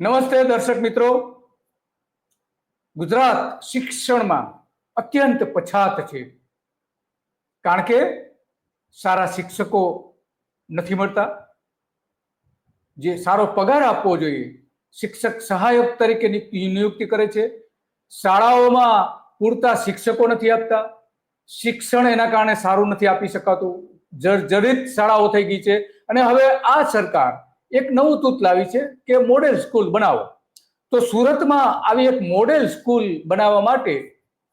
નમસ્તે દર્શક મિત્રો. ગુજરાત શિક્ષણમાં અત્યંત પછાત છે. કારણ કે સારા શિક્ષકો નથી મળતા. જે સારો પગાર આપવો જોઈએ, શિક્ષક સહાયક તરીકેની નિયુક્તિ કરે છે. શાળાઓમાં પૂરતા શિક્ષકો નથી આપતા. શિક્ષણ એના કારણે સારું નથી આપી શકાતું. જર્જરિત શાળાઓ થઈ ગઈ છે. અને હવે આ સરકાર એક નવું તૂત લાવી છે કે મોડેલ સ્કૂલ બનાવો. તો સુરતમાં આવી એક મોડેલ સ્કૂલ બનાવવા માટે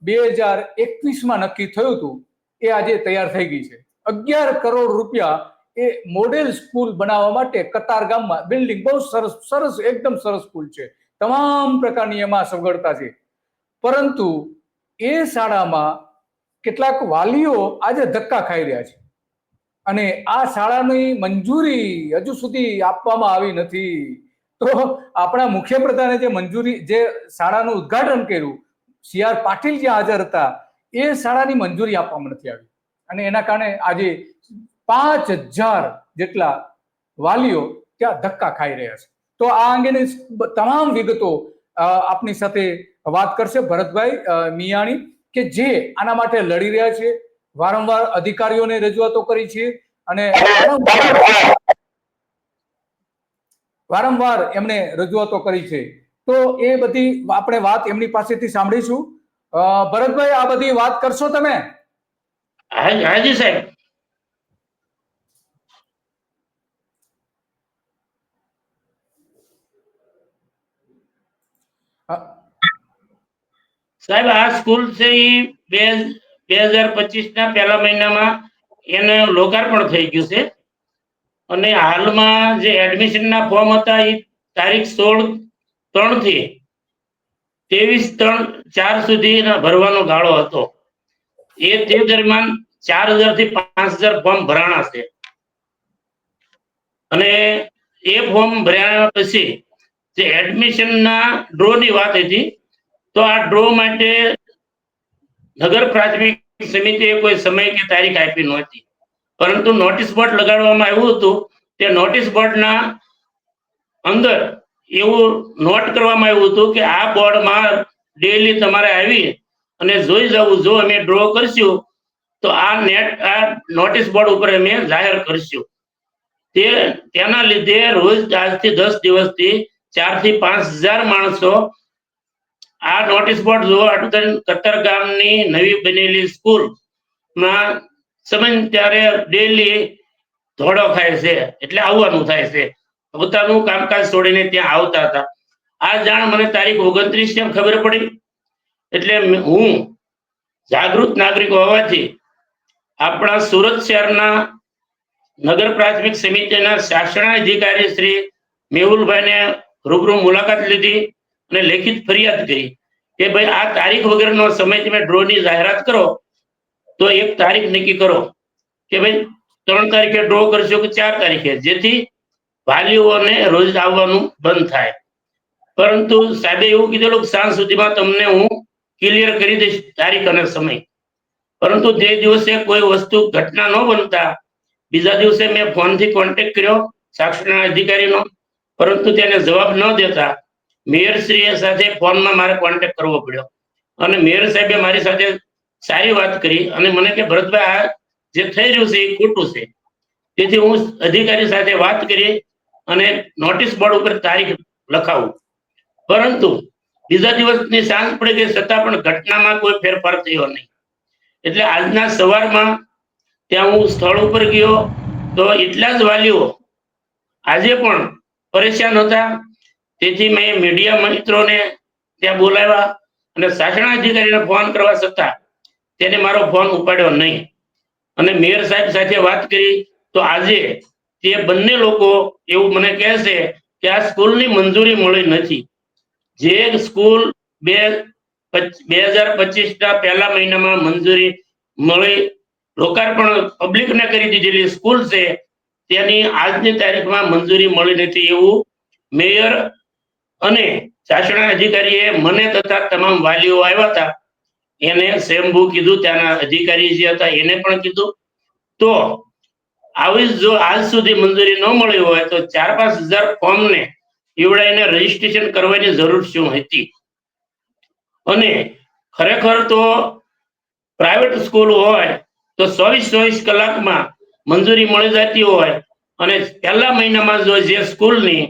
બે હજાર એકવીસમાં નક્કી થયું હતું. એ આજે તૈયાર થઈ ગઈ છે. અગિયાર કરોડ રૂપિયા એ મોડેલ સ્કૂલ બનાવવા માટે કતાર ગામમાં બિલ્ડિંગ બહુ સરસ સરસ, એકદમ સરસ સ્કૂલ છે. તમામ પ્રકારની એમાં સગવડતા છે. પરંતુ એ શાળામાં કેટલાક વાલીઓ આજે ધક્કા ખાઈ રહ્યા છે. અને આ શાળાની મંજૂરી હજુ સુધી આપવામાં આવી નથી. તો આપણા મુખ્યપ્રધાને જે મંજૂરી, જે શાળાનું ઉદ્ઘાટન કર્યું, સી આર પાટીલ જે હાજર હતા, એ શાળાની મંજૂરી આપવામાં નથી આવી. અને એના કારણે આજે પાંચ હજાર જેટલા વાલીઓ ત્યાં ધક્કા ખાઈ રહ્યા છે. તો આ અંગેની તમામ વિગતો આપની સાથે વાત કરશે ભરતભાઈ મિયાણી, કે જે આના માટે લડી રહ્યા છે વારંવાર અધિકારીઓને રજૂઆતો કરી છે અને વારંવાર એમને રજૂઆતો કરી છે. તો એ બધી આપણે વાત એમની પાસેથી સાંભળીશું. ભરતભાઈ આ બધી વાત કરશો તમે? હાજી હાજી સાહેબ. સાહેબ આ સ્કૂલ છે એ બે બે હજાર પચીસ ના પહેલા મહિનામાં એને લોકાર્પણ થઈ ગયું છે. અને હાલમાં જે એડમિશન ના ફોર્મ હતા એ તારીખ સોળ ત્રણથી ત્રેવીસ ત્રણ ચાર સુધી ભરવાનો ગાળો હતો. એ તે દરમિયાન ચાર હજારથી પાંચ હજાર ફોર્મ ભરાણા છે. અને એ ફોર્મ ભર્યા પછી જે એડમિશન ના ડ્રો ની વાત હતી, તો આ ડ્રો માટે નગર પ્રાથમિક સમિતિએ કોઈ સમય કે તારીખ આપી નહોતી. પરંતુ નોટિસ બોર્ડ લગાડવામાં આવ્યું હતું. તે નોટિસ બોર્ડના અંદર એવું નોટ કરવામાં આવ્યું હતું કે આ બોર્ડમાં ડેલી તમારે આવી અને જોઈ જવું. જો અમે ડ્રો કરશું, તો આ નેટ આ નોટિસ બોર્ડ ઉપર અમે જાહેર કરશું. તે, તેના લીધે રોજ આજથી દસ દિવસથી ચારથી પાંચ હજાર માણસો આ નોટિસ બોર્ડ જોવા અટકન કતર ગામની નવી બનેલી સ્કૂલમાં સમય ત્યારે ડેલી ધોળો ખાય છે. એટલે આવવાનું થાય છે. પોતાનું કામકાજ છોડીને ત્યાં આવતા હતા. આ જાણ મને તારીખ ઓગણત્રીસ એમ ખબર પડી. એટલે હું જાગૃત નાગરિક હોવાથી આપણા સુરત શહેરના નગર પ્રાથમિક સમિતિના શાસનાધિકારી શ્રી મેહુલભાઈને રૂબરૂ મુલાકાત લીધી. અને લેખિત ફરિયાદ કરી કે ભાઈ આ તારીખ વગરનો સમય તમે ડ્રોની જાહેરાત કરો, તો એક તારીખ નક્કી કરો કે ભાઈ ત્રણ તારીખે ડ્રો કરશો કે ચાર તારીખે? જેથી વાલીઓને રોજ આવવાનું બંધ થાય. પરંતુ સાહેબે એવું કીધેલું કે સાંજ સુધીમાં તમને હું ક્લિયર કરી દઈશ તારીખ અને સમય. પરંતુ તે દિવસે કોઈ વસ્તુ ઘટના ન બનતા બીજા દિવસે મેં ફોનથી કોન્ટેક્ટ કર્યો શાસનના અધિકારીનો, પરંતુ તેને જવાબ ન દેતા મેયરશ્રીએ સાથે ફોનમાં મારે કોન્ટેક્ટ કરવો પડ્યો. અને મેયર સાહેબે મારી સાથે સારી વાત કરી અને મને કે, ભરતભાઈ, આ જે થઈ રહ્યું છે એ ખોટું છે. તેથી હું અધિકારી સાથે વાત કરી અને નોટિસ બોર્ડ ઉપર તારીખ લખાવું. પરંતુ બીજા દિવસની સાંજ પડી ગઈ છતાં પણ ઘટનામાં કોઈ ફેરફાર થયો નહીં. એટલે આજના સવારમાં ત્યાં હું સ્થળ ઉપર ગયો તો એટલા જ વાલીઓ આજે પણ પરેશાન હતા. તેથી મેં મીડિયા મિત્રોને ત્યાં બોલાવ્યા અને શાસન અધિકારીને ફોન કરવા છતાં તેને મારો ફોન ઉપાડ્યો નહીં. અને મેયર સાહેબ સાથે વાત કરી તો આજે તે બંને લોકો એવું મને કહે છે કે આ સ્કૂલની મંજૂરી મળી નથી. જે સ્કૂલ બે બે હજાર પચીસના પહેલા મહિનામાં મંજૂરી મળી, લોકાર્પણ પબ્લિકને કરી દીધેલી સ્કૂલ છે, તેની આજની તારીખમાં મંજૂરી મળી નથી એવું મેયર અને શાસના અધિકારીએ મને તથા તમામ વાલીઓ આવ્યા હતા. એને સ્વયંભૂ કીધું, ત્યાંના અધિકારી જે હતા એને પણ કીધું. તો આવી જો આજ સુધી મંજૂરી ન મળી હોય તો ચાર પાંચ હજાર ફોર્મને ને એને રજીસ્ટ્રેશન કરવાની જરૂર શું હતી? અને ખરેખર તો પ્રાઇવેટ સ્કૂલ હોય તો ચોવીસ ચોવીસ કલાકમાં મંજૂરી મળી જતી હોય અને પહેલા મહિનામાં જો જે સ્કૂલની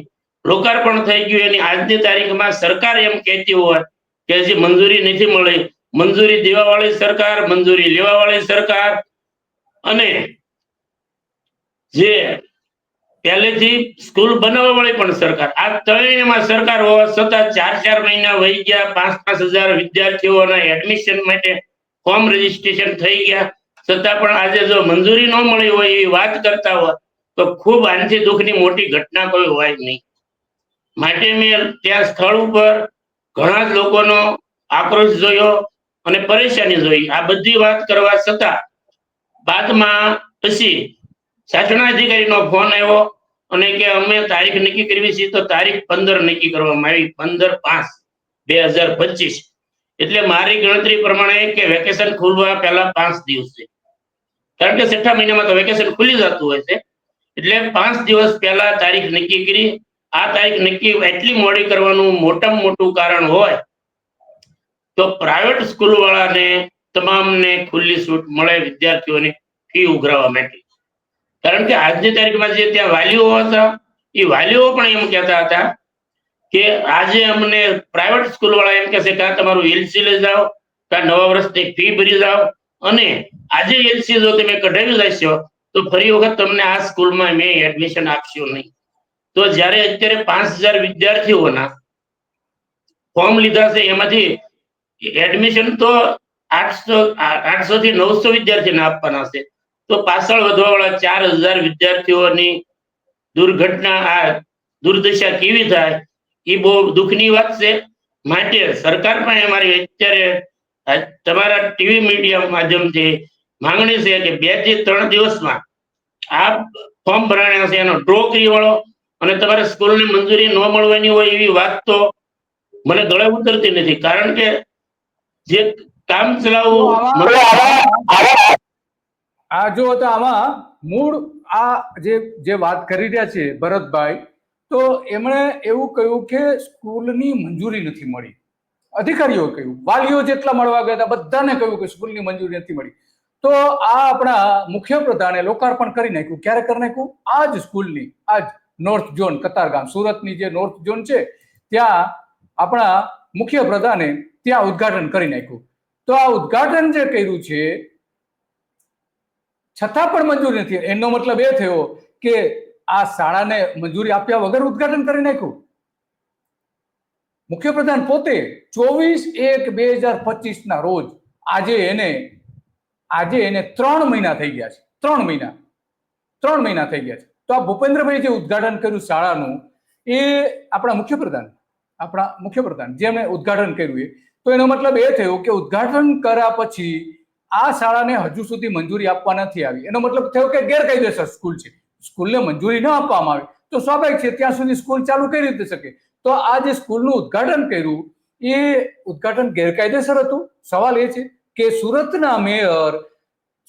લોકાર્પણ થઈ ગયું. એની આજની તારીખમાં સરકાર એમ કહેતી હોય કે હજી મંજૂરી નથી મળી. મંજૂરી દેવા વાળી સરકાર, મંજૂરી લેવા વાળી સરકાર. અને જે પહેલેથી સ્કૂલ બનાવવા વાળી પણ સરકાર. આ ત્રણેયમાં સરકાર હોવા છતાં ચાર ચાર મહિના વહી ગયા. પાંચ પાંચ હજાર વિદ્યાર્થીઓના એડમિશન માટે ફોર્મ રજીસ્ટ્રેશન થઈ ગયા. છતાં પણ આજે જો મંજૂરી ન મળી હોય એવી વાત કરતા હોય, તો ખૂબ આનાથી દુઃખની મોટી ઘટના કોઈ હોય નહીં. માટે મેં ત્યાં સ્થળ ઉપર ઘણા જ લોકોનો આક્રોશ જોયો અને પરેશાની જોઈ. આ બધી વાત કરવા છતાં બાદમાં પછી શાસનાધિકારીનો ફોન આવ્યો અને કે અમે તારીખ નક્કી કરવી છે તો તારીખ પંદર નક્કી કરવામાં આવી. પંદર પાંચ બે હજાર પચીસ. એટલે મારી ગણતરી પ્રમાણે કે વેકેશન ખુલવા પહેલા પાંચ દિવસ છે. કારણ કે છઠ્ઠા મહિનામાં તો વેકેશન ખુલી જતું હોય છે. એટલે પાંચ દિવસ પહેલા તારીખ નક્કી કરી આ તારીખ નક્કી એટલી મોડી કરવાનું મોટામાં મોટું કારણ હોય, તો પ્રાઇવેટ સ્કૂલ વાળાને તમામને ખુલ્લી છૂટ મળે, વિદ્યાર્થીઓને ફી ઉઘરાવવા માટે. કારણ કે આજની તારીખમાં જે ત્યાં વાલીઓ હતા, એ વાલીઓ પણ એમ કહેતા હતા કે આજે અમને પ્રાઇવેટ સ્કૂલ વાળા એમ કહેશે કે તમારું એલસી લઈ જાઓ, કાં નવા વર્ષની ફી ભરી જાઓ. અને આજે એલસી જો તમે કઢાવી લેશો તો ફરી વખત તમને આ સ્કૂલમાં મેં એડમિશન આપશો નહીં. તો જ્યારે અત્યારે પાંચ હજાર વિદ્યાર્થીઓના ફોર્મ લીધા છે, એમાંથી એડમિશન તો આઠસો આઠસો થી નવસો વિદ્યાર્થીને આપવાના છે. તો પાછળ વધવાવાળા ચાર હજાર વિદ્યાર્થીઓની દુર્ઘટના, આ દુર્દશા કેવી થાય એ બહુ દુઃખની વાત છે. માટે સરકાર પણ અમારી અત્યારે તમારા ટીવી મીડિયા માધ્યમથી માંગણી છે કે બેથી ત્રણ દિવસમાં આ ફોર્મ ભરાણ્યા છે, એનો ડ્રો કરી વાળો. અને તમારે સ્કૂલની મંજૂરી ન મળવાની હોય એવી વાત તો મને ગળે ઉતરતી નથી. કારણ કે જે કામ ચલાવવું આ જો તો આમાં મૂળ આ જે જે વાત કરી રહ્યા છે ભરતભાઈ તો એમણે એવું કહ્યું કે સ્કૂલની મંજૂરી નથી મળી. અધિકારીઓ કહ્યું વાલીઓ જેટલા મળવા ગયા હતા બધાને કહ્યું કે સ્કૂલની મંજૂરી નથી મળી. તો આ આપણા મુખ્ય પ્રધાને લોકાર્પણ કરી નાખ્યું. ક્યારે કરી નાખ્યું? આ જ સ્કૂલની આજ. નોર્થ ઝોન કતારગામ સુરતની જે નોર્થ ઝોન છે, ત્યાં આપણા મુખ્ય પ્રધાને ત્યાં ઉદ્ઘાટન કરી નાખ્યું. તો આ ઉદ્ઘાટન જે કર્યું છે, છતાં પણ મંજૂરી નથી. એનો મતલબ એ થયો કે આ શાળાને મંજૂરી આપ્યા વગર ઉદ્ઘાટન કરી નાખ્યું. મુખ્યપ્રધાન પોતે ચોવીસ એક બે હજાર પચીસ ના રોજ આજે એને આજે એને ત્રણ મહિના થઈ ગયા છે. ત્રણ મહિના. ત્રણ મહિના થઈ ગયા છે. તો આ ભૂપેન્દ્રભાઈ જે ઉદ્ઘાટન કર્યું શાળાનું, એ આપણા મુખ્યપ્રધાન આપણા મુખ્યપ્રધાન જેમણે ઉદઘાટન કર્યું એ, તો એનો મતલબ એ થયો કે ઉદ્ઘાટન કર્યા પછી આ શાળાને હજુ સુધી મંજૂરી આપવા નથી આવી. એનો મતલબ થયો કે ગેરકાયદેસર સ્કૂલ છે. સ્કૂલને મંજૂરી ન આપવામાં આવે. તો સ્વાભાવિક છે, ત્યાં સુધી સ્કૂલ ચાલુ કઈ રીતે શકે. તો આ જે સ્કૂલનું ઉદ્ઘાટન કર્યું, એ ઉદ્ઘાટન ગેરકાયદેસર હતું. સવાલ એ છે કે સુરતના મેયર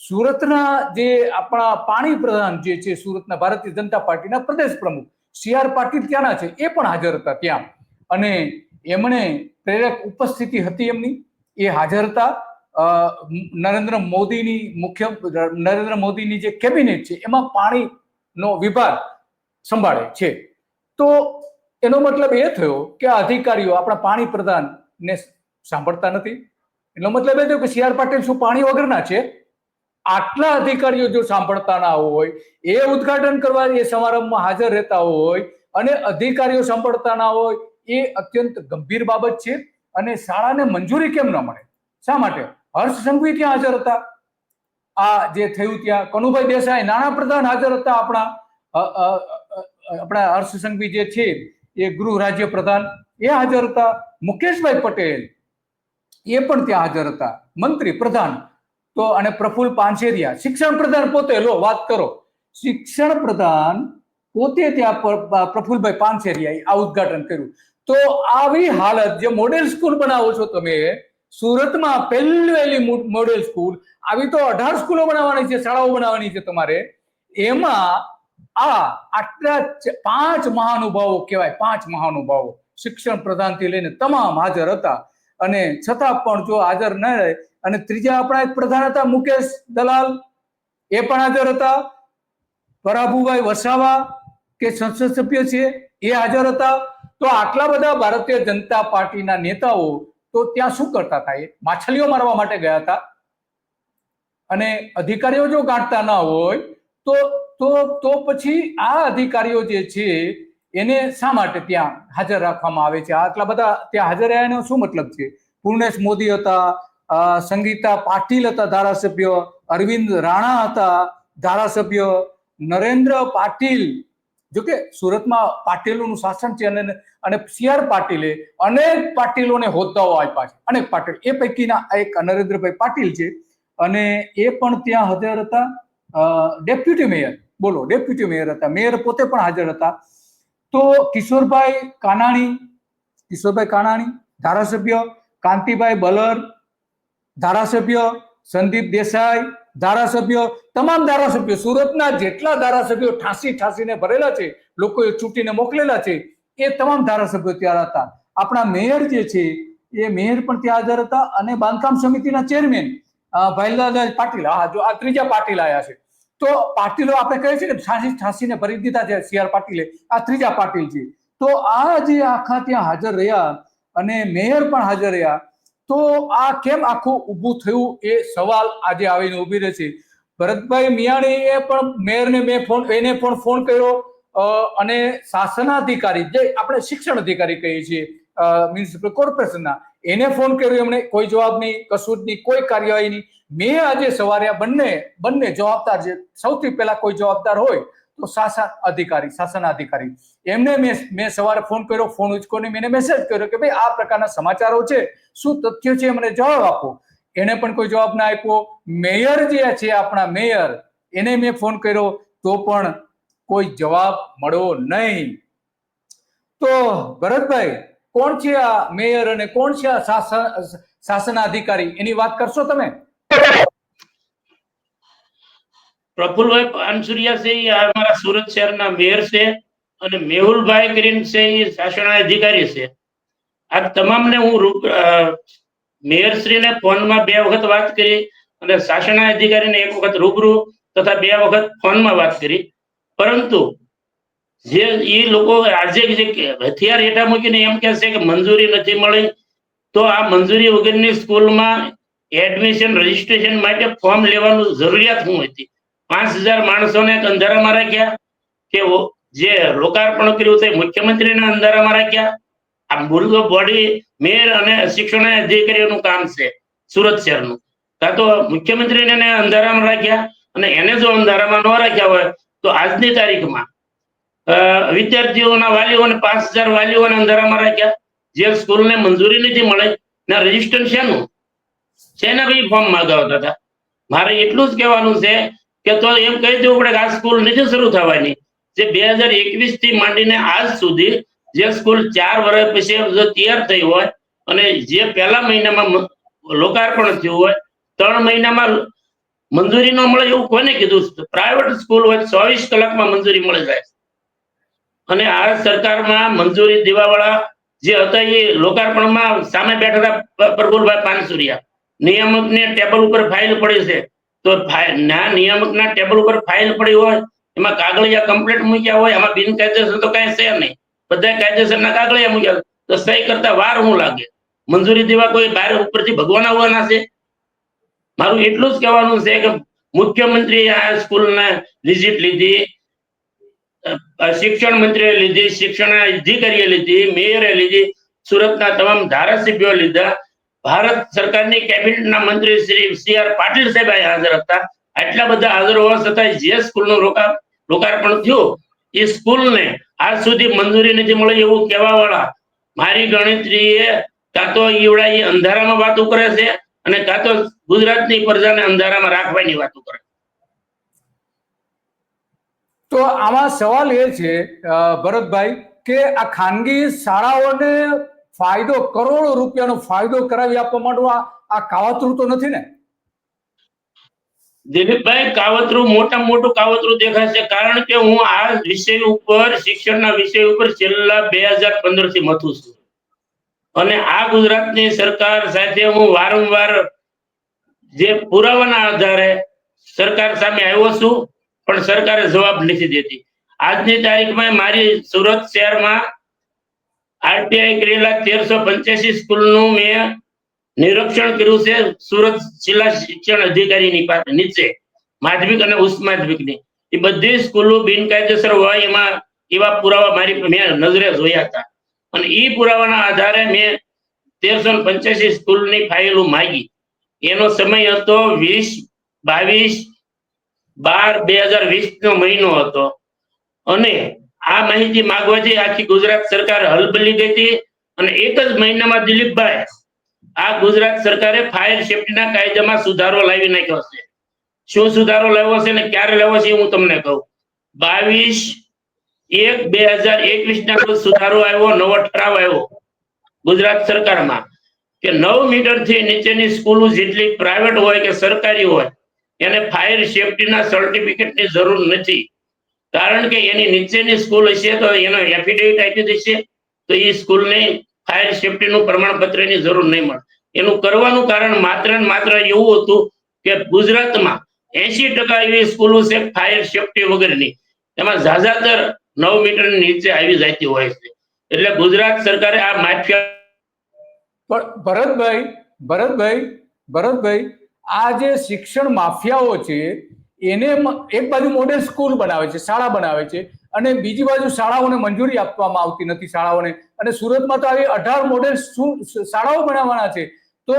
સુરતના જે આપણા પાણી પ્રધાન જે છે સુરતના ભારતીય જનતા પાર્ટીના પ્રદેશ પ્રમુખ સી આર પાટીલ ત્યાંના છે, એ પણ હાજર હતા ત્યાં. અને એમણે પ્રેરક ઉપસ્થિતિ હતી એમની, એ હાજર હતા. નરેન્દ્ર મોદીની મુખ્ય, નરેન્દ્ર મોદીની જે કેબિનેટ છે, એમાં પાણીનો વિભાગ સંભાળે છે. તો એનો મતલબ એ થયો કે આ અધિકારીઓ આપણા પાણી પ્રધાનને સાંભળતા નથી. એનો મતલબ એ થયો કે સી આર પાટીલ શું પાણી વગરના છે? આટલા અધિકારીઓ જો સાંભળતા ના હોય, એ ઉદઘાટન કરવા એ સમારંભમાં હાજર રહેતા હોય અને અધિકારીઓ સાંભળતા ના હોય, એ અત્યંત ગંભીર બાબત છે અને શાળાને મંજૂરી કેમ ન મળે? શા માટે? હર્ષ સંઘવી ત્યાં હાજર હતા. આ જે થયું ત્યાં, કનુભાઈ દેસાઈ નાણાં પ્રધાન હાજર હતા આપણા આપણા હર્ષ સંઘવી જે છે, એ ગૃહ રાજ્ય પ્રધાન, એ હાજર હતા. મુકેશભાઈ પટેલ એ પણ ત્યાં હાજર હતા. મંત્રી, પ્રધાન. તો અને પ્રફુલ પાંચેરિયા, શિક્ષણ પ્રધાન પોતે, લો વાત કરો. શિક્ષણ પ્રધાન પોતે ત્યાં પ્રફુલભાઈ પાંચેરિયા આ ઉદઘાટન કર્યું. તો આવી હાલત જે મોડેલ સ્કૂલ બનાવો છો તમે, સુરતમાં પહેલી વહેલી મોડેલ સ્કૂલ આવી તો અઢાર સ્કૂલો બનાવવાની છે, શાળાઓ બનાવવાની છે તમારે. એમાં આ આટલા પાંચ મહાનુભાવો કહેવાય, પાંચ મહાનુભાવો શિક્ષણ પ્રધાનથી લઈને તમામ હાજર હતા. અને છતાં પણ જો હાજર ન રહે અને ત્રીજા આપણા એક પ્રધાન હતા મુકેશ દલાલ. એ પણ હાજર હતા. પરાભુભાઈ વસાવા, કે સંસદ સભ્ય છે, એ હાજર હતા. તો આટલા બધા ભારતીય જનતા પાર્ટીના નેતાઓ તો ત્યાં શું કરતા હતા? એ માછલીઓ મારવા માટે ગયા હતા. અને અધિકારીઓ જો ગાંઠતા ના હોય, તો તો તો પછી આ અધિકારીઓ જે છે, એને શા માટે ત્યાં હાજર રાખવામાં આવે છે? આટલા બધા ત્યાં હાજર રહ્યા એનો શું મતલબ છે? પૂર્ણેશ મોદી હતા સંગીતા પાટીલ હતા ધારાસભ્ય, અરવિંદ રાણા હતા ધારાસભ્ય, નરેન્દ્ર પાટીલ, જોકે સુરતમાં પાટીલોનું શાસન છે અને અને સી આર પાટીલે અનેક પાટીલોને હોદ્દાઓ આપ્યા છે. અનેક પાટીલ. એ પૈકીના એક નરેન્દ્રભાઈ પાટીલ છે અને એ પણ ત્યાં હાજર હતા. Deputy mayor. બોલો, ડેપ્યુટી મેયર હતા. મેયર પોતે પણ હાજર હતા. તો કિશોરભાઈ કાનાણી કિશોરભાઈ કાનાણી, ધારાસભ્ય, કાંતિભાઈ બલર ધારાસભ્ય સંદીપ દેસાઈ, ધારાસભ્ય, તમામ ધારાસભ્યો, સુરતના જેટલા ધારાસભ્યો ઠાંસી ઠાંસીને ભરેલા છે, લોકોએ ચૂંટીને મોકલેલા છે, એ તમામ ધારાસભ્યો ત્યાં હતા. આપણા મેયર જે છે, એ મેયર પણ ત્યાં હાજર હતા અને બાંધકામ સમિતિના ચેરમેન ભાઈલાલ પાટીલ હા જો, આ ત્રીજા પાટીલ આવ્યા છે. તો પાટીલો આપણે કહીએ છીએ કે ઠાંસી ઠાંસીને ભરી દીધા છે સી આર પાટીલે, આ ત્રીજા પાટીલ છે. તો આ જે આખા ત્યાં હાજર રહ્યા અને મેયર પણ હાજર રહ્યા તો આ કેમ આખું ઊભું થયું એ સવાલ આજે આવીને ઊભી રહે છે. ભરતભાઈ મિયાણીએ પણ મેયરને મેં ફોન, એને પણ ફોન કર્યો અને શાસનાધિકારી, જે આપણે શિક્ષણ અધિકારી કહીએ છીએ મ્યુનિસિપલ કોર્પોરેશનના, એને ફોન કર્યો, એમણે કોઈ જવાબ નહીં, કશું જ નહીં, કોઈ કાર્યવાહી નહીં. મેં આજે સવારે આ બંને બંને જવાબદાર છે સૌથી પહેલા કોઈ જવાબદાર હોય તો શાસન અધિકારી શાસન અધિકારી. એમને મેં મેં સવારે ફોન કર્યો ફોન ઉચકોને મેં મેસેજ કર્યો કે ભાઈ, આ પ્રકારના સમાચારો છે, શું તથ્ય છે, મને જવાબ આપો. એને પણ કોઈ જવાબ ના આપ્યો. મેયર જે છે, આપણા મેયર, એને મેં ફોન કર્યો, તો પણ કોઈ જવાબ મળ્યો નહીં. તો ભરતભાઈ, કોણ છે આ મેયર અને કોણ છે આ શાસન શાસનાધિકારી એની વાત કરશો તમે? પ્રફુલભાઈ પાનસુરિયા છે, એ અમારા સુરત શહેરના મેયર છે અને મેહુલભાઈ કરીને છે, એ શાસન અધિકારી છે. આ તમામને હું મેયરશ્રીને ફોનમાં બે વખત વાત કરી અને શાસન અધિકારીને એક વખત રૂબરૂ તથા બે વખત ફોનમાં વાત કરી. પરંતુ જે, એ લોકો આજે જે હથિયાર હેઠા મૂકીને એમ કહે છે કે મંજૂરી નથી મળી, તો આ મંજૂરી વગરની સ્કૂલમાં એડમિશન, રજીસ્ટ્રેશન માટે ફોર્મ લેવાનું જરૂરિયાત શું હતી. પાંચ હજાર માણસોને અંધારામાં રાખ્યા કે જે લોકાર્પણ કર્યું તે મુખ્યમંત્રીને અંધારામાં રાખ્યા. આ મૂળ બોડી મેયર અને શિક્ષણ અધિકારીઓનું કામ છે સુરત શહેરનું. કાં તો મુખ્યમંત્રીને અંધારામાં રાખ્યા અને એને જો અંધારામાં ન રાખ્યા હોય તો આજની તારીખમાં વિદ્યાર્થીઓના વાલીઓને પાંચ હજાર વાલીઓને અંધારામાં રાખ્યા. જે સ્કૂલને મંજૂરી નથી મળે ના રજિસ્ટર શેનું? શેના ભાઈ ફોર્મ માગાવતા હતા? મારે એટલું જ કહેવાનું છે કે તો એમ કહી દેવું પડે કે આ સ્કૂલ નથી શરૂ થવાની. જે બે હજાર એકવીસથી માંડીને આજ સુધી જે સ્કૂલ ચાર વર્ષ પછી જો તૈયાર થઈ હોય અને જે પહેલા મહિનામાં લોકાર્પણ થયું હોય, ત્રણ મહિનામાં મંજૂરી ન મળે એવું કોને કીધું? પ્રાઇવેટ સ્કૂલ હોય ચોવીસ કલાકમાં મંજૂરી મળી જાય. અને આ સરકારમાં મંજૂરી દેવાવાળા જે હતા એ લોકાર્પણમાં સામે બેઠા હતા પ- પ્રફુલભાઈ પાનસુરિયા. નિયામકને ટેબલ ઉપર ફાઇલ પડી છે. તો ના નિયામકના ટેબલ ઉપર ફાઇલ પડી હોય, એમાં કાગળિયા કમ્પ્લેટ મૂક્યા હોય એમાં બિનકાયદેસર તો કઈ છે નહીં. બધા કાયદેસરના કાગળિયા મૂક્યા તો સહી કરતા વાર શું લાગે? મંજૂરી દેવા કોઈ બહાર ઉપરથી ભગવાન આવવાના છે? મારું એટલું જ કહેવાનું છે કે મુખ્યમંત્રી આ સ્કૂલના વિઝિટ લીધી શિક્ષણ મંત્રીએ લીધી શિક્ષણ અધિકારીએ લીધી, મેયરે લીધી, સુરતના તમામ ધારાસભ્યો લીધા ભારત સરકારની કેબિનેટના મંત્રી શ્રી સી આર પાટીલ સાહેબ હાજર હતા. આટલા બધા હાજર હોવા છતાં જે સ્કૂલનું લોકા લોકાર્પણ થયું, એ સ્કૂલને આજ સુધી મંજૂરી નથી મળી એવું કહેવા વાળા મારી ગણતરીએ કાં તો ઈવડા એ અંધારામાં વાતો કરે છે અને કાં તો ગુજરાતની પ્રજાને અંધારામાં રાખવાની વાતો કરે તો આમાં સવાલ એ છે ભરતભાઈ, કે આ ખાનગી શાળાઓને ફાયદો કરોડો રૂપિયાનો ફાયદો કરાવી આપવા માટે આ કાવતરું તો નથી ને? દિલીપભાઈ, કાવતરું મોટા મોટું કાવતરું દેખાશે કારણ કે હું આ વિષય ઉપર, શિક્ષણના વિષય ઉપર છેલ્લા બે હજાર પંદરથી મથું છું. અને આ ગુજરાતની સરકાર સાથે હું વારંવાર જે પુરાવાના આધારે સરકાર સામે આવ્યો છું, પણ સરકારે જવાબ નથી દેતી. આજની તારીખમાં મારી સુરત શહેરમાં આરટીઆઈ કરેલા તેરસો પંચ્યાસી સ્કૂલનું મેં નિરીક્ષણ કર્યું છે સુરત જિલ્લા શિક્ષણ અધિકારીની પાસે, નીચે, માધ્યમિક અને ઉચ્ચ માધ્યમિકની. એ બધી સ્કૂલો બિનકાયદેસર હોય એમાં એવા પુરાવા મારી મેં નજરે જોયા હતા. અને એ પુરાવાના આધારે મેં તેરસો પંચ્યાસી સ્કૂલની ફાઇલો માગી. એનો સમય હતો વીસ, બાવીસ, બાર, બે હજાર વીસ નો મહિનો હતો. અને આ માહિતી માગવાથી આખી ગુજરાત સરકાર હલબલી ગઈ હતી અને એક જ મહિનામાં દિલીપભાઈ આ ગુજરાત સરકારે ફાયર સેફટીના કાયદામાં સુધારો લાવી નાખ્યો છે. શું સુધારો લાવ્યો છે ને ક્યારે લાવ્યો છે હું તમને કહું. બાવીસ એક બે હજાર એકવીસ ના રોજ સુધારો આવ્યો, નવો ઠરાવ આવ્યો ગુજરાત સરકારમાં કે નવ મીટરથી નીચેની સ્કૂલો જેટલી પ્રાઇવેટ હોય કે સરકારી હોય, એને ફાયર સેફટીના સર્ટિફિકેટની જરૂર નથી. કારણ કે એની નીચેની સ્કૂલ હશે તો એનો એફિડેવિટ આપી દેશે તો એ સ્કૂલને ફાયર સેફટીનું પ્રમાણપત્રની જરૂર નહીં મળે. એનું કરવાનું કારણ માત્ર ને માત્ર એવું હતું કે ગુજરાતમાં એસી ટકા એવી સ્કૂલો છે ફાયર સેફટી વગરની. એમાં ઝાઝાતર નવ મીટર નીચે આવી જતી હોય છે. એટલે ગુજરાત સરકારે આ માફિયા પણ ભરતભાઈ ભરતભાઈ ભરતભાઈ, આ જે શિક્ષણ માફિયાઓ છે એને એક બાજુ મોડેલ સ્કૂલ બનાવે છે, શાળા બનાવે છે અને બીજી બાજુ શાળાઓને મંજૂરી આપવામાં આવતી નથી શાળાઓને. અને સુરતમાં તો આવી અઢાર મોડેલ શાળાઓ બનાવવાના છે. તો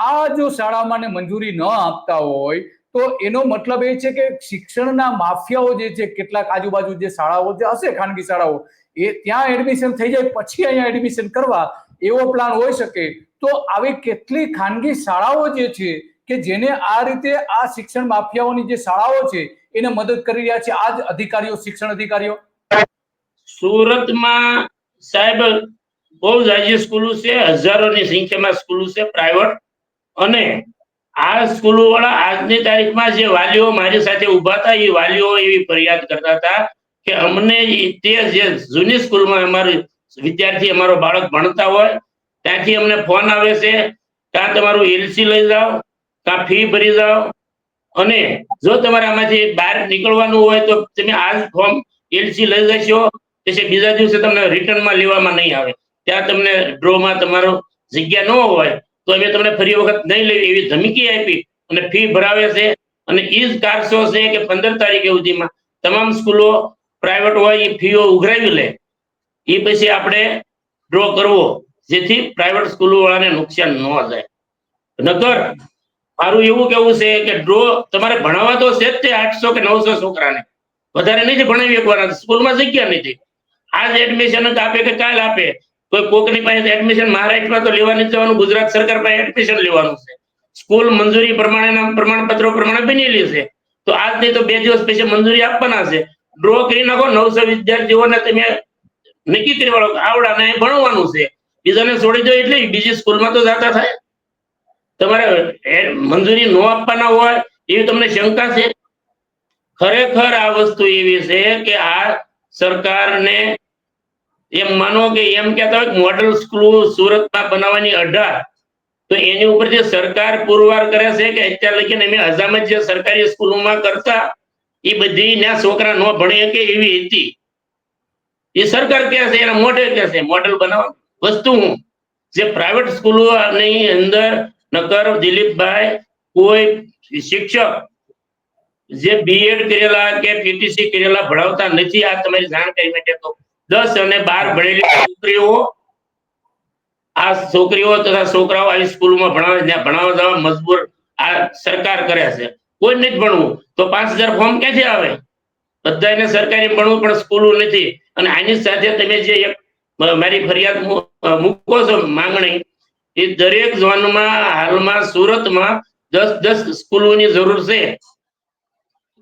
આ જો શાળામાં મંજૂરી ન આપતા હોય, તો એનો મતલબ એ છે કે શિક્ષણના માફિયાઓ જે છે, કેટલાક આજુબાજુ જે શાળાઓ જે હશે, ખાનગી શાળાઓ, એ ત્યાં એડમિશન થઈ જાય, પછી અહીંયા એડમિશન કરવા એવો પ્લાન હોઈ શકે. તો આવી કેટલી ખાનગી શાળાઓ જે છે કે જેને આ રીતે આ શિક્ષણ માફિયાઓની જે શાળાઓ છે, એને મદદ કરી રહ્યા છે આ જ અધિકારીઓ, શિક્ષણ અધિકારીઓ? સુરતમાં સાહેબ, બહુ જાજી સ્કૂલો છે, હજારોની સંખ્યામાં સ્કૂલો છે, પ્રાઇવેટ. અને આ સ્કૂલો વાળા આજની તારીખમાં જે વાલીઓ મારી સાથે ઊભા હતા, એ વાલીઓ એવી ફરિયાદ કરતા હતા કે અમને તે જે જૂની સ્કૂલમાં અમારું વિદ્યાર્થી, અમારો બાળક ભણતા હોય, ત્યાંથી અમને ફોન આવે છે ત્યાં તમારું એલસી લઈ જાઓ કાં ફી ભરી જાઓ. અને જો તમારે આમાંથી બહાર નીકળવાનું હોય તો તમે આ ફોર્મ એલસી લઈ જશો પછી બીજા દિવસે તમને રિટર્નમાં લેવામાં નહીં આવે. ત્યાં તમને ડ્રોમાં તમારો જગ્યા ન હોય તો અમે તમને ફરી વખત નહીં લેવી એવી ધમકી આપી અને ફી ભરાવે છે. અને એ જ કારસો છે કે પંદર તારીખે સુધીમાં તમામ સ્કૂલો પ્રાઇવેટ હોય એ ફીઓ ઉઘરાવી લે. એ પછી આપણે ડ્રો કરવો. જેથી પ્રાઇવેટ સ્કૂલો વાળાને નુકસાન ન જાય નકર મારું એવું કેવું છે કે ડ્રો તમારે ભણાવવા તો છે જ તે આઠસો કે નવસો છોકરાને. વધારે નહીં ભણાવી એકવાર સ્કૂલમાં જગ્યા નથી. આજ એડમિશન આપે કે કાલ આપે. કોઈ કોકની પાસે એડમિશન મહારાષ્ટ્રમાં તો લેવાની જવાનું, ગુજરાત સરકાર પાસે એડમિશન લેવાનું છે. સ્કૂલ મંજૂરી પ્રમાણેના પ્રમાણપત્રો પ્રમાણે બનેલી છે. તો આજ નહીં તો બે દિવસ પછી મંજૂરી આપવાના છે. ડ્રો કરી નાખો, નવસો વિદ્યાર્થીઓને તમે નક્કી કરી વાળો આવડાને ભણવાનું છે. બીજાને છોડી દો એટલે બીજી સ્કૂલમાં તો જાતા થાય. તમારે મંજૂરી ન આપવાના હોય એવી તમને શંકા છે? ખરેખર આ વસ્તુ એવી છે કે આ સરકારને એમ માનો કે એમ કહેતા હોય મોડલ સ્કૂલ સુરતમાં બનાવવાની અઢાર. તો એની ઉપર જે સરકાર પુરવાર કરે છે કે અત્યાર લગીને અમે હજામત જે સરકારી સ્કૂલોમાં કરતા, એ બધી ના છોકરા ન ભણી શકે એવી હતી. એ સરકાર કહે છે, એના મોઢે કહે છે મોડલ બનાવવા વસ્તુ હું, જે પ્રાઇવેટ સ્કૂલોની અંદર નકર દિલીપભાઈ કોઈ શિક્ષક જે બીએડ કરેલા કે પીટીસી કરેલા ભણાવતા નથી, આ તમારી જાણકારી માટે તો દસ અને બાર ભણેલી છોકરીઓ, આ છોકરીઓ તથા છોકરાઓ આવી સ્કૂલમાં ભણાવે ત્યાં ભણાવવા જવા મજબૂર આ સરકાર કરે છે. કોઈ નથી ભણવું. તો પાંચ હજાર ફોર્મ ક્યાંથી આવે? બધાને સરકારી ભણવું પણ સ્કૂલો નથી. અને આની સાથે તમે જે એક મારી ફરિયાદ મૂકો છો માંગણી એ દરેક ઝોનમાં, હાલમાં, સુરતમાં દસ દસ સ્કૂલોની જરૂર છે.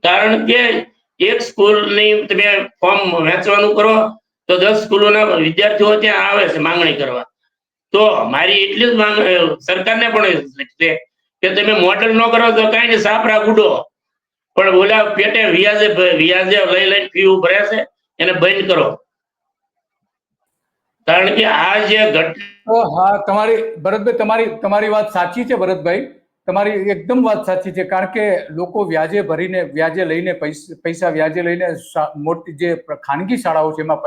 કારણ કે એક સ્કૂલની તમે ફોર્મ વેચવાનું કરો, તો દસ સ્કૂલોના વિદ્યાર્થીઓ ત્યાં આવે છે માંગણી કરવા. તો મારી એટલી જ માંગ, સરકારને પણ છે કે કે તમે મોડલ ન કરો તો કઈ નહીં, સાપરા ગુડો. પણ બોલ્યા પેટે વ્યાજે વ્યાજે લઈ લઈને ફી ભરે છે, એને બંધ કરો. કારણ કે આ જે ઘટના હા, તમારી, ભરતભાઈ, તમારી તમારી વાત સાચી છે, ભરતભાઈ. તમારી એકદમ વાત સાચી છે, કારણ કે લોકો વ્યાજે ભરીને, વ્યાજે લઈને પૈસા વ્યાજે લઈને મોટી જે ખાનગી શાળાઓ છે, એમાં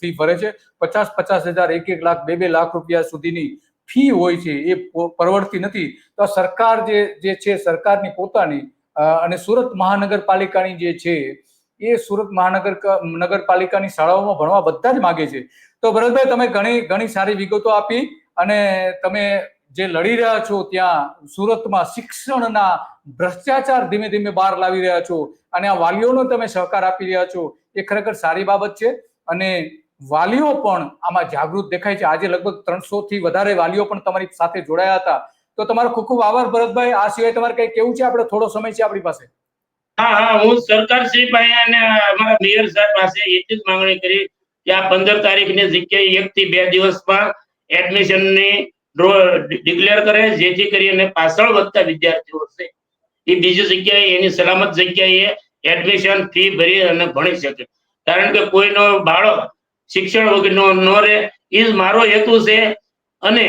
ફી ભરે છે. પચાસ પચાસ હજાર, એક એક લાખ, બે બે લાખ રૂપિયા સુધીની ફી હોય છે, એ પરવડતી નથી. તો સરકાર જે જે છે, સરકારની પોતાની અને સુરત મહાનગરપાલિકાની જે છે, એ સુરત મહાનગર નગરપાલિકાની શાળાઓમાં ભણવા બધા જ માગે છે. તો ભરતભાઈ, તમે ઘણી ઘણી સારી વિગતો આપી અને તમે જે લડી રહ્યા છો ત્યાં સુરતમાં શિક્ષણના ભ્રષ્ટાચાર ધીમે ધીમે બહાર લાવી રહ્યા છો અને આ વાલીઓનો તમે સહકાર આપી રહ્યા છો, એ ખરેખર સારી બાબત છે. અને વાલીઓ પણ આમાં જાગૃત દેખાય છે. આજે લગભગ ત્રણસો થી વધારે વાલીઓ પણ તમારી સાથે જોડાયા હતા. તો તમારો ખૂબ ખૂબ આભાર ભરતભાઈ. આ સિવાય તમારે કઈ કેવું છે? આપણે થોડો સમય છે આપણી પાસે. હા હા, હું સરકાર શ્રી પાસે અને અમારા મેયર સાહેબ પાસે એટલી જ માંગણી કરી. આ પંદર તારીખની જગ્યાએ એક થી બે દિવસમાં એડમિશનની ડિક્લેર કરે, જેથી કરીને પાછળ વધતા વિદ્યાર્થીઓ છે એ બીજી જગ્યાએ, એની સલામત જગ્યાએ એડમિશન ફી ભરી અને ભણી શકે. કારણ કે કોઈનો બાળક શિક્ષણ વગરનો ન રહે એ જ મારો હેતુ છે. અને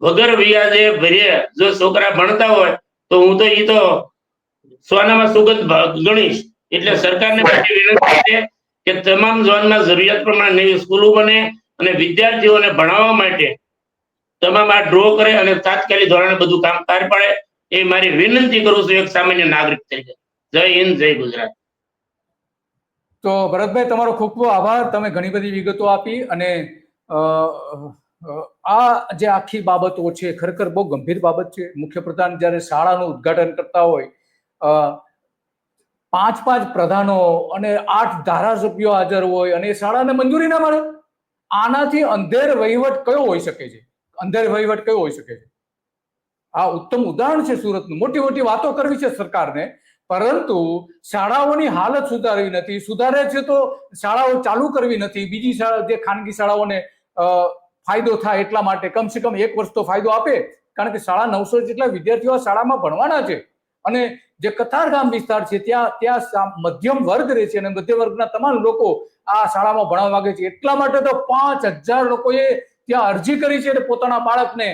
વગર વ્યાજે ભરીએ જો છોકરા ભણતા હોય, તો હું તો એ તો સોનામાં સુગંધ ગણીશ એટલે સરકારને વિનંતી છે કે તમામ ઝોનમાં જરૂરિયાત પ્રમાણે નવી સ્કૂલો બને અને વિદ્યાર્થીઓને ભણાવવા માટે તમામ આ ડ્રો કરે અને તાત્કાલિક ધોરણે બધું કામ પાર પાડે, એ મારી વિનંતી કરું છું એક સામાન્ય નાગરિક તરીકે. જય હિન્દ, જય ગુજરાત. તો ભરતભાઈ, તમારો ખૂબ ખૂબ આભાર. તમે ઘણી બધી વિગતો આપી અને આ જે આખી બાબતો છે, ખરેખર બહુ ગંભીર બાબત છે. મુખ્યપ્રધાન જ્યારે શાળાનું ઉદ્ઘાટન કરતા હોય પાંચ પાંચ પ્રધાનો અને આઠ ધારાસભ્યો હાજર હોય અને એ શાળાને મંજૂરી ના મળે? આનાથી અંધેર વહીવટ કયો હોઈ શકે છે? અંધેર વહીવટ કયો હોઈ શકે છે? આ ઉત્તમ ઉદાહરણ છે સુરતનું. મોટી મોટી વાતો કરવી છે સરકારને, પરંતુ શાળાઓની હાલત સુધારવી નથી. સુધારે છે તો શાળાઓ ચાલુ કરવી નથી. બીજી શાળા, જે ખાનગી શાળાઓને ફાયદો થાય એટલા માટે કમસે કમ એક વર્ષ તો ફાયદો આપે. કારણ કે શાળા નવસો જેટલા વિદ્યાર્થીઓ શાળામાં ભણવાના છે. અને જે કતારગામ વિસ્તાર છે, ત્યાં ત્યાં મધ્યમ વર્ગ રહે છે અને મધ્ય વર્ગના તમામ લોકો આ શાળામાં ભણવા માંગે છે. એટલા માટે તો પાંચ હજાર લોકોએ ત્યાં અરજી કરી છે પોતાના બાળકને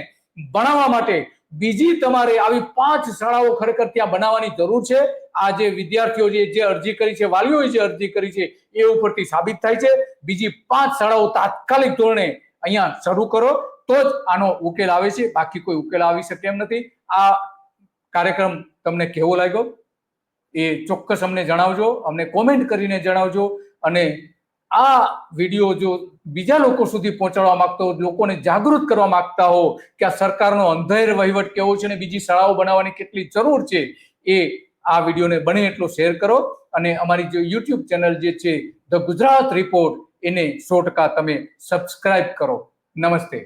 ભણાવવા માટે. બીજી તમારે આવી પાંચ શાળાઓ ખરેખર ત્યાં બનાવવાની જરૂર છે. આ જે વિદ્યાર્થીઓ જે જે અરજી કરી છે, વાલીઓએ જે અરજી કરી છે, એ ઉપરથી સાબિત થાય છે. બીજી પાંચ શાળાઓ તાત્કાલિક ધોરણે અહીંયા શરૂ કરો તો જ આનો ઉકેલ આવે છે. બાકી કોઈ ઉકેલ આવી શકે એમ નથી. આ કાર્યક્રમ તમને કેવો લાગ્યો? એ ચોક્કસ અમને જણાવજો, અમને કોમેન્ટ કરીને જણાવજો અને આ વીડિયો જો બીજા લોકો સુધી પહોંચાડવા માંગતો હો લોકોને જાગૃત કરવા માંગતા હો કે આ સરકારનો અંધેર વહીવટ કેવો છે અને બીજી શાળાઓ બનાવવાની કેટલી જરૂર છે, એ આ વિડીયોને બને એટલો શેર કરો અને અમારી જે યુટ્યુબ ચેનલ જે છે, ધ ગુજરાત રિપોર્ટ, એને સો ટકા તમે સબસ્ક્રાઇબ કરો. નમસ્તે.